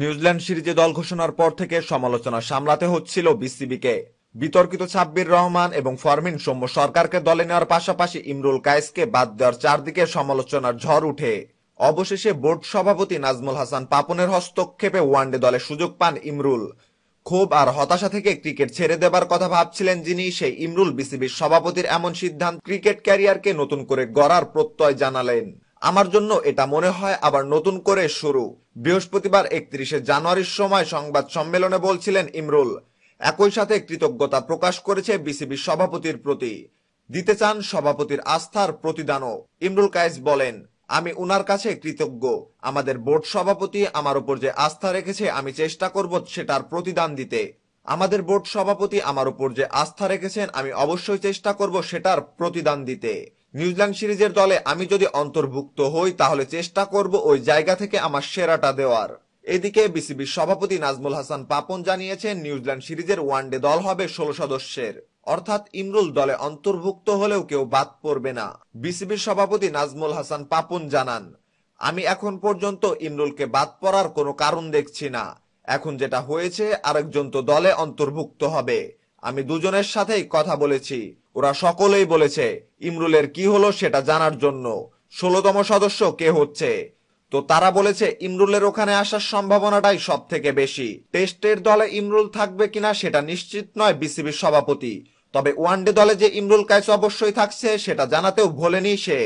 New Zealand সিরিজে দল ঘোষণার পর থেকে সমালোচনা সামলাতে হচ্ছিল বিসিবিকে। বিতর্কিত সাব্বির রহমান এবং ফরমিন সৌম্য সরকারকে দলে নেওয়ার পাশাপাশি ইমরুল কায়েসকে বাদ দেওয়ার চারদিকে সমালোচনার ঝড় উঠে। অবশেষে বোর্ড সভাপতি নাজমুল হাসান পাপনের হস্তক্ষেপে ওয়ানডে দলে সুযোগ পান ইমরুল। ক্ষোভ আর হতাশা থেকে ক্রিকেট ছেড়ে দেবার কথা ভাবছিলেন যিনি, সেই ইমরুল বিসিবির সভাপতির এমন সিদ্ধান্ত ক্রিকেট ক্যারিয়ারকে নতুন করে গড়ার প্রত্যয় জানালেন। আমার জন্য এটা মনে হয় আবার নতুন করে শুরু। বৃহস্পতিবার একত্রিশে জানুয়ারির সময় সংবাদ সম্মেলনে বলছিলেন ইমরুল, একই সাথে কৃতজ্ঞতা প্রকাশ করেছে বিসিবি সভাপতির প্রতি। দিতে চান সভাপতির আস্থার প্রতিদানও। ইমরুল কায়েস বলেন, আমি উনার কাছে কৃতজ্ঞ। আমাদের বোর্ড সভাপতি আমার উপর যে আস্থা রেখেছে আমি চেষ্টা করব সেটার প্রতিদান দিতে। আমাদের বোর্ড সভাপতি আমার উপর যে আস্থা রেখেছেন আমি অবশ্যই চেষ্টা করব সেটার প্রতিদান দিতে। নিউজিল্যান্ড সিরিজের দলে আমি যদি অন্তর্ভুক্ত হই, তাহলে চেষ্টা করব ওই জায়গা থেকে আমার সেরাটা দেওয়ার। এদিকে বিসিবির সভাপতি নাজমুল হাসান পাপন জানিয়েছেন, নিউজিল্যান্ড সিরিজের ওয়ানডে দল হবে ষোলো সদস্যের। অর্থাৎ ইমরুল দলে অন্তর্ভুক্ত হলেও কেউ বাদ পড়বে না। বিসিবির সভাপতি নাজমুল হাসান পাপন জানান, আমি এখন পর্যন্ত ইমরুলকে বাদ পড়ার কোনো কারণ দেখছি না। এখন যেটা হয়েছে, আরেকজন তো দলে অন্তর্ভুক্ত হবে। আমি দুজনের সাথেই কথা বলেছি। ওরা সকলেই বলেছে, ইমরুলের কি হলো সেটা জানার জন্য। ষোলতম সদস্য কে হচ্ছে? তো তারা বলেছে, ইমরুলের ওখানে আসার সম্ভাবনাটাই সব থেকে বেশি। টেস্টের দলে ইমরুল থাকবে কিনা সেটা নিশ্চিত নয় বিসিবির সভাপতি। তবে ওয়ানডে দলে যে ইমরুল কায়েস অবশ্যই থাকছে, সেটা জানাতেও ভোলেনি সে।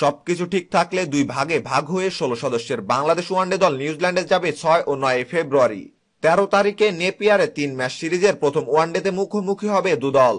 সবকিছু ঠিক থাকলে দুই ভাগে ভাগ হয়ে ষোলো সদস্যের বাংলাদেশ ওয়ানডে দল নিউজিল্যান্ডে যাবে ছয় ও নয় ফেব্রুয়ারি। তেরো তারিখে নেপিয়ারে তিন ম্যাচ সিরিজের প্রথম ওয়ানডেতে মুখোমুখি হবে দুদল।